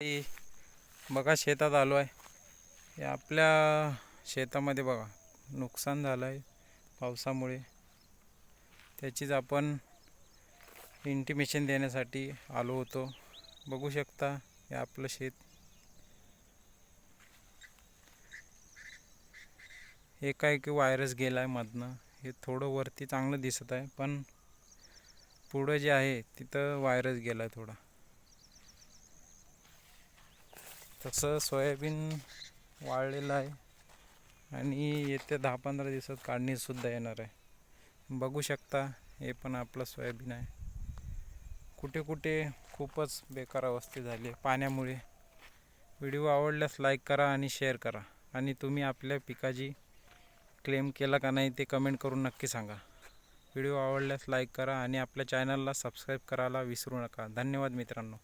बघा शेतात आलो आहे. आपल्या शेतामध्ये बघा नुकसान झालं आहे पावसामुळे. त्याचीच आपण इंटिमेशन देण्यासाठी आलो होतो. बघू शकता हे आपलं शेत. हे काय की व्हायरस गेला आहे मधनं. हे थोडं वरती चांगलं दिसत आहे पण पुढं जे आहे तिथं व्हायरस गेला आहे थोडा. तसं सोयाबीन वाळलेलं आहे. आणि येत्या दहा पंधरा दिवसात काढणीसुद्धा येणार आहे. बघू शकता हे पण आपलं सोयाबीन आहे. कुठे कुठे खूपच बेकार अवस्था झाली आहे पाण्यामुळे. व्हिडिओ आवडल्यास लाईक करा आणि शेअर करा. आणि तुम्ही आपल्या पिकाची क्लेम केला का नाही ते कमेंट करून नक्की सांगा. व्हिडिओ आवडल्यास लाईक करा आणि आपल्या चॅनलला सबस्क्राईब करायला विसरू नका. धन्यवाद मित्रांनो.